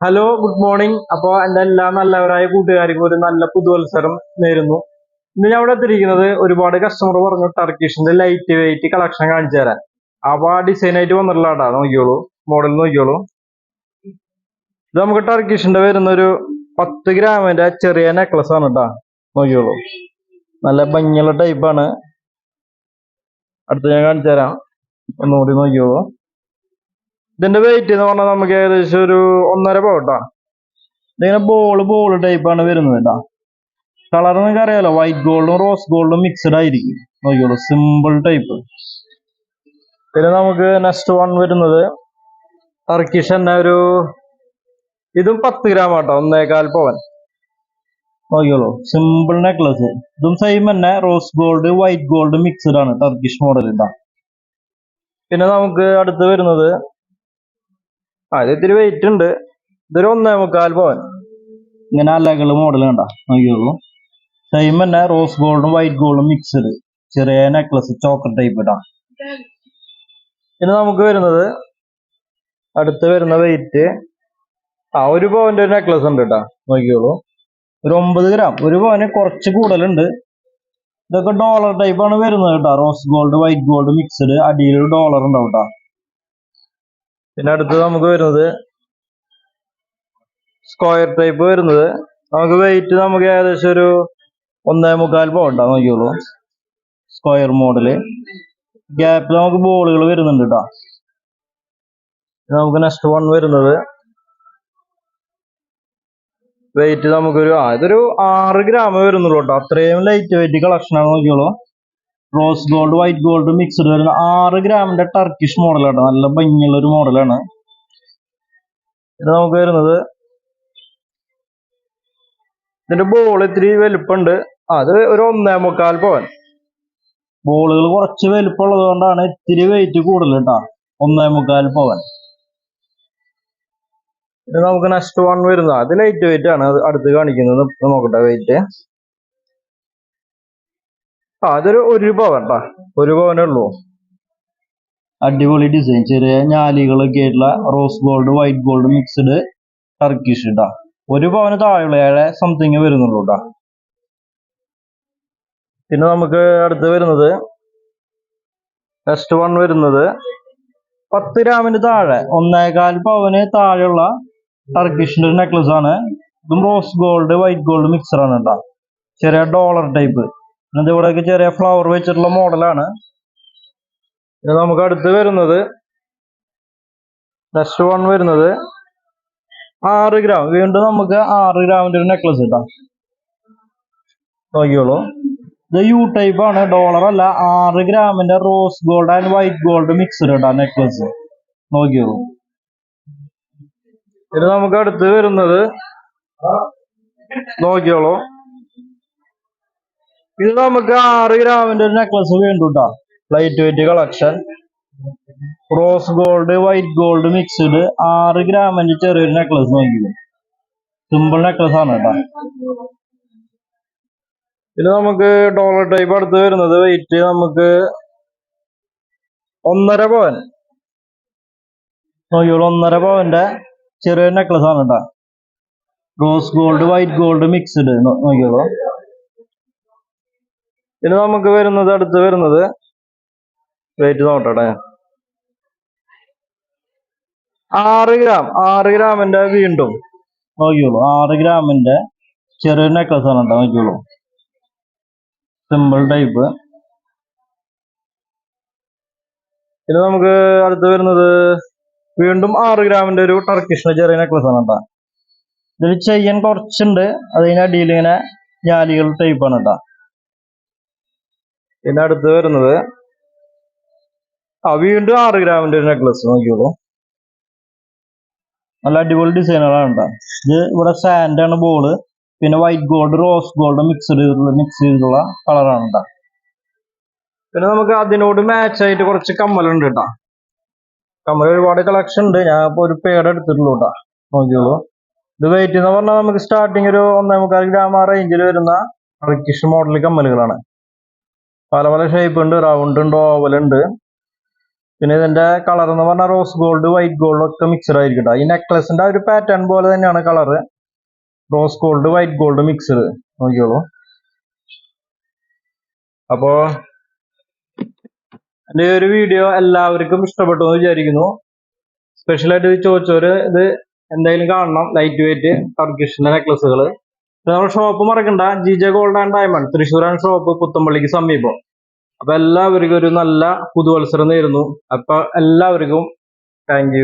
Hello good morning അപ്പോ എന്റെ എല്ലാ നല്ലവരായ കൂട്ടുകാർക്കും ഒരു നല്ല പുതുവത്സരം നേരുന്നു. ഇന്ന് ഞാൻ ഇവിടെ എത്തിയിരിക്കുന്നത് ഒരുപാട് കസ്റ്റമർ പറഞ്ഞു ടർക്കിഷിന്റെ ലൈറ്റ് വെയിറ്റ് കളക്ഷൻ കാണിച്ചു തരാൻ. അപ്പൊ ആ ഡിസൈൻ ആയിട്ട് വന്നിട്ടുള്ള കേട്ടോ നോക്കിയോളൂ മോഡൽ നോക്കിയോളൂ ഇത് നമുക്ക് ടർക്കിഷിന്റെ വരുന്ന ഒരു പത്ത് ഗ്രാമിന്റെ ചെറിയ നെക്ലസ് ആണ് കേട്ടോ നോക്കിയോളൂ നല്ല ഭംഗിയുള്ള ടൈപ്പാണ് അടുത്ത് ഞാൻ കാണിച്ചു തരാം. ഒന്നുകൂടി നോക്കിയോളൂ ഇതിന്റെ വെയിറ്റ് എന്ന് പറഞ്ഞാൽ നമുക്ക് ഏകദേശം ഒരു ഒന്നര പൗട്ടാണ് ഇതിങ്ങനെ ബോൾ ബോൾ ടൈപ്പാണ് വരുന്നത് കേട്ടോ. കളർ നിങ്ങൾക്ക് അറിയാലോ വൈറ്റ് ഗോൾഡും റോസ് ഗോൾഡും മിക്സ്ഡ് ആയിരിക്കും. നോക്കിയോളൂ സിമ്പിൾ ടൈപ്പ് പിന്നെ നമുക്ക് നെക്സ്റ്റ് വൺ വരുന്നത് ടർക്കിഷ് തന്നെ ഒരു ഇതും പത്ത് ഗ്രാം ആട്ടോ ഒന്നേകാൽ പവൻ നോക്കിയോളൂ സിമ്പിൾ നെക്ലസ് ഇതും സെയിം തന്നെ rose gold white gold mixed ആണ് ടർക്കിഷ് മോഡൽ ഇതാ പിന്നെ നമുക്ക് അടുത്ത് വരുന്നത് ആ ഇത് ഇത്തിരി വെയിറ്റ് ഉണ്ട്. ഇതൊരു ഒന്നേ മുക്കാൽ പവൻ. ഇങ്ങനെ അലകൾ മോഡൽ കണ്ട? നോക്കിയോളൂ. സെയിം തന്നെ റോസ് ഗോൾഡും വൈറ്റ് ഗോൾഡും മിക്സഡ് ചെറിയ നെക്ലസ് ചോക്കർ ടൈപ്പ് ഇടാം. ഇനി നമുക്ക് വരുന്നത് അടുത്ത് വരുന്ന വെയിറ്റ് ആ ഒരു പവന്റെ ഒരു നെക്ലസ് ഉണ്ട് കേട്ടോ നോക്കിയോളൂ. ഒരു ഒമ്പത് ഗ്രാം ഒരു പവന് കുറച്ച് കൂടുതലുണ്ട്. ഇതൊക്കെ ഡോളർ ടൈപ്പ് ആണ് വരുന്നത് കേട്ടോ rose gold white gold mixed അടിയിലൊരു dollar ഉണ്ടാവും കേട്ടോ പിന്നെ അടുത്തത് നമുക്ക് വരുന്നത് സ്ക്വയർ ടൈപ്പ് വരുന്നത്. നമുക്ക് വെയിറ്റ് നമുക്ക് ഏകദേശം ഒരു ഒന്നേ മുക്കാൽ പൗണ്ടാ നോക്കിയോളൂ സ്ക്വയർ മോഡൽ ഗ്യാപ്പിൽ നമുക്ക് ബോളുകൾ വരുന്നുണ്ട് കേട്ടോ നമുക്ക് നെക്സ്റ്റ് വൺ വരുന്നത്. വെയിറ്റ് നമുക്കൊരു ആ ഇതൊരു ആറ് ഗ്രാം വരുന്നുള്ളൂ കേട്ടോ അത്രയും ലൈറ്റ് വെയിറ്റ് കളക്ഷനാണ് നോക്കിയോളൂ rose gold white gold mixed വരുന്ന ആറ് ഗ്രാമിന്റെ ടർക്കിഷ് മോഡലാണ് നല്ല ഭംഗിയുള്ള ഒരു മോഡലാണ് ഇത് നമുക്ക് വരുന്നത് ഇതിന്റെ ബോൾ ഇത്തിരി വലുപ്പുണ്ട്. അത് ഒരു ഒന്നേ മുക്കാൽ പവൻ. ബോളുകൾ കുറച്ച് വലുപ്പമുള്ളത് കൊണ്ടാണ് ഇത്തിരി വെയിറ്റ് കൂടുതൽ കേട്ടോ ഒന്നേ മുക്കാൽ പവൻ. ഇത് നമുക്ക് നെക്സ്റ്റ് വൺ വരുന്നത്. അത് ലൈറ്റ് വെയിറ്റ് ആണ് അടുത്ത് കാണിക്കുന്നത്. നോക്കട്ടെ വെയിറ്റ് ആ അതൊരു ഒരു പവൻ ട്ടാ. ഒരു പവനേ ഉള്ളൂ. അടിപൊളി ഡിസൈൻ ചെറിയ ഞാലികളൊക്കെ ആയിട്ടുള്ള rose gold white gold mixed Turkish ഇട്ടാ ഒരു പവന് താഴെയുള്ള ഏഴ് സംതിങ് വരുന്നുള്ളൂ കേട്ടാ പിന്നെ നമുക്ക് അടുത്ത് വരുന്നത് നെക്സ്റ്റ് വൺ വരുന്നത് പത്ത് ഗ്രാമിന് താഴെ. ഒന്നേകാൽ പവന് താഴെയുള്ള ടർക്കിഷിന്റെ ഒരു നെക്ലസ് ആണ്. ഇതും rose gold white gold mixer ആണ് കേട്ടോ ചെറിയ ഡോളർ ടൈപ്പ് ഇത് ഇവിടെയൊക്കെ ചെറിയ ഫ്ലവർ വെച്ചിട്ടുള്ള മോഡലാണ് ഇത് നമുക്ക് അടുത്ത് വരുന്നത് നെക്സ്റ്റ് വൺ വരുന്നത് ആറ് ഗ്രാം വീണ്ടും നമുക്ക് ആറ് ഗ്രാമിന്റെ ഒരു നെക്ലസ് കിട്ടാം നോക്കിയോളൂ ഇത് യു ടൈപ്പ് ആണ് ഡോളർ അല്ല. ആറ് ഗ്രാമിന്റെ rose gold and white gold mixed ഇടാം നെക്ലസ് നോക്കിയോളൂ ഇത് നമുക്ക് അടുത്ത് വരുന്നത് നോക്കിയോളൂ ഇത് നമുക്ക് ആറ് ഗ്രാമിന്റെ ഒരു നെക്ലസ് വേണ്ടു light weight collection rose gold white gold mixed ആറ് ഗ്രാമിന്റെ ചെറിയൊരു നെക്ലസ് നോക്കിയത് സിമ്പിൾ നെക്ലസ് ആണ് കേട്ടോ പിന്നെ നമുക്ക് ഡോളർ ടൈപ്പ് അടുത്ത് വരുന്നത് വെയിറ്റ് നമുക്ക് ഒന്നര പവൻ നോക്കിയോളൂ ഒന്നര പവന്റെ ചെറിയൊരു നെക്ലസ് ആണ് കേട്ടോ rose gold white gold mixed നോക്കിയോളൂ പിന്നെ നമുക്ക് വരുന്നത് അടുത്ത് വരുന്നത് വെയിറ്റ് നോട്ടടേ ആറ് ഗ്രാം ആറ് ഗ്രാമിന്റെ വീണ്ടും. നോക്കിയോളൂ ആറ് ഗ്രാമിന്റെ ചെറിയ നെക്ലസ് ആണ് കേട്ടോ നോക്കിയോളൂ സിമ്പിൾ ടൈപ്പ് പിന്നെ നമുക്ക് അടുത്ത് വരുന്നത് വീണ്ടും ആറ് ഗ്രാമിന്റെ ഒരു ടർക്കിഷിന്റെ ചെറിയ നെക്ലസ് ആണ് കേട്ടോ. ഇതിൽ ചെയ്യാൻ കുറച്ചുണ്ട് അതിനടിയിൽ ഇങ്ങനെ ജാലികൾ ടൈപ്പ് ആണ് കേട്ടോ. പിന്നെ അടുത്ത് വരുന്നത് ആ വീണ്ടും ആറ് ഗ്രാമിന്റെ ഒരു നെക്ലസ് നോക്കിയോളൂ നല്ല അടിപൊളി ഡിസൈനുകളാണ് കേട്ടോ. ഇത് ഇവിടെ സാൻഡ് ആണ് ബോൾ പിന്നെ white gold rose gold mix ചെയ്തിട്ടുള്ള മിക്സ് ചെയ്തിട്ടുള്ള കളറാണ് കേട്ടോ. പിന്നെ നമുക്ക് അതിനോട് മാച്ച് ആയിട്ട് കുറച്ച് കമ്മലുണ്ട് കേട്ടോ. കമ്മൽ ഒരുപാട് കളക്ഷൻ ഉണ്ട്. ഞാൻ ഇപ്പൊ ഒരു പേട് എടുത്തിട്ടുള്ളൂ കേട്ടോ. നോക്കിയോളൂ ഇത് വെയിറ്റ് എന്ന് പറഞ്ഞാൽ നമുക്ക് സ്റ്റാർട്ടിങ് ഒരു ഒന്നേ മുക്കാൽ ഗ്രാം ആ റേഞ്ചിൽ വരുന്ന റിക്കിഷ് മോഡൽ കമ്മലുകളാണ്. പല പല ഷേപ്പ് ഉണ്ട് റൗണ്ട് ഉണ്ട് ഓവൽ ഉണ്ട്. പിന്നെ ഇതിന്റെ കളർ എന്ന് പറഞ്ഞാൽ റോസ് ഗോൾഡ് വൈറ്റ് ഗോൾഡ് ഒക്കെ മിക്സ്ഡ് ആയിരിക്കും ഈ നെക്ലസിന്റെ ഒരു പാറ്റേൺ പോലെ തന്നെയാണ് colour rose gold white gold mixed നോക്കിയോളൂ അപ്പോ എന്റെ ഒരു വീഡിയോ എല്ലാവർക്കും ഇഷ്ടപ്പെട്ടു എന്ന് വിചാരിക്കുന്നു. സ്പെഷ്യലായിട്ട് ചോദിച്ചവര് ഇത് എന്തായാലും കാണണം. ലൈറ്റ് വെയിറ്റ് ടർക്കിഷിന്റെ നെക്ലസുകൾ നമ്മുടെ ഷോപ്പ് മറക്കണ്ട. G J gold and diamond തൃശ്ശൂരാണ് ഷോപ്പ് പുത്തമ്പള്ളിക്ക് സമീപം. അപ്പൊ എല്ലാവർക്കും ഒരു നല്ല പുതുവത്സരം നേരുന്നു. അപ്പൊ എല്ലാവർക്കും താങ്ക്